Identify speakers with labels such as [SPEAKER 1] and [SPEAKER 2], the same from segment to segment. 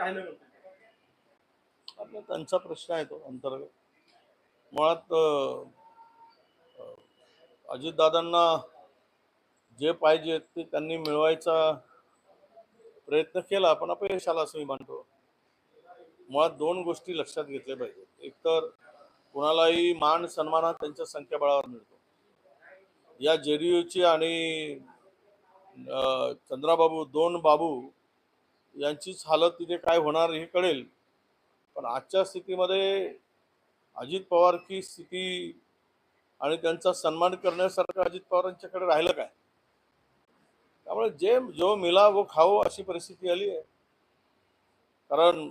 [SPEAKER 1] राहिलं नव्हतं.
[SPEAKER 2] आपला त्यांचा प्रश्न आहे तो अंतर्गत. मुळात अजितदादांना जे पाहिजे ते त्यांनी मिळवायचा प्रयत्न केला पण अपयश आला असं मी मानतो. मुळात दोन गोष्टी लक्षात घेतल्या पाहिजेत. एक तर कुणालाही मान सन्मान हा त्यांच्या संख्याबळावर मिळतो. या जे डी यूची आणि चंद्राबाबू दोन बाबू यांचीच हालत तिथे काय होणार हे कळेल. पण आजच्या स्थितीमध्ये अजित पवारची स्थिती आणि त्यांचा सन्मान करण्यासारखं अजित पवारांच्याकडे राहिलं काय? त्यामुळे जे जो मिला वो खाओ अशी परिस्थिती आली आहे. कारण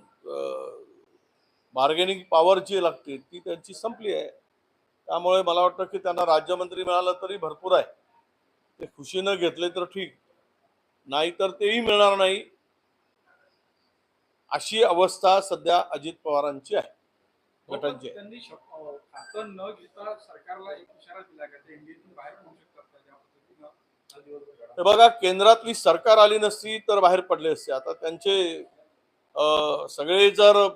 [SPEAKER 2] बार्गेनिंग पॉवर जी लागते ती त्यांची संपली आहे. त्यामुळे मला वाटतं की त्यांना राज्यमंत्री मिळालं तरी भरपूर आहे. ते खुशीनं घेतले तर ठीक. नाहीतर तेही मिळणार नाही. अशी अवस्था सध्या अजित पवारांची आहे गटांची आहे.
[SPEAKER 1] त्यांनी शप- अं, खातं न घेता सरकारला एक इशारा दिला का ते एनडीएतून बाहेर पडू शकतात का ज्या पद्धतीनं हा घडा.
[SPEAKER 2] हे बघा केंद्रातली सरकार आली नसती तर बाहेर पडले असते आता त्यांचे सगळे जर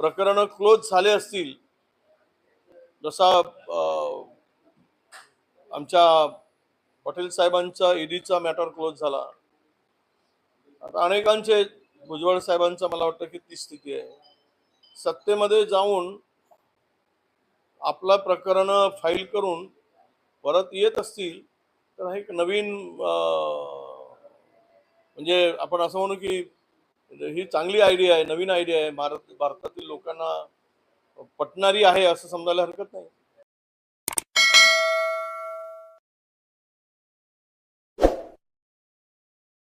[SPEAKER 2] प्रकरण क्लोज झाले असतील जसा आमच्या पटेल साहेबांचा ईडीचा मॅटर क्लोज झाला आता अनेकांचे भुजबळ साहेबांचा मला वाटतं की ती स्थिती आहे. सत्तेमध्ये जाऊन आपला प्रकरण फाईल करून परत येत असतील तर एक नवीन म्हणजे आपण असं म्हणू की ही चांगली आयडिया आहे नवीन आयडिया आहे. भारत भारतातील लोकांना पटणारी आहे असं समजायला हरकत नाही.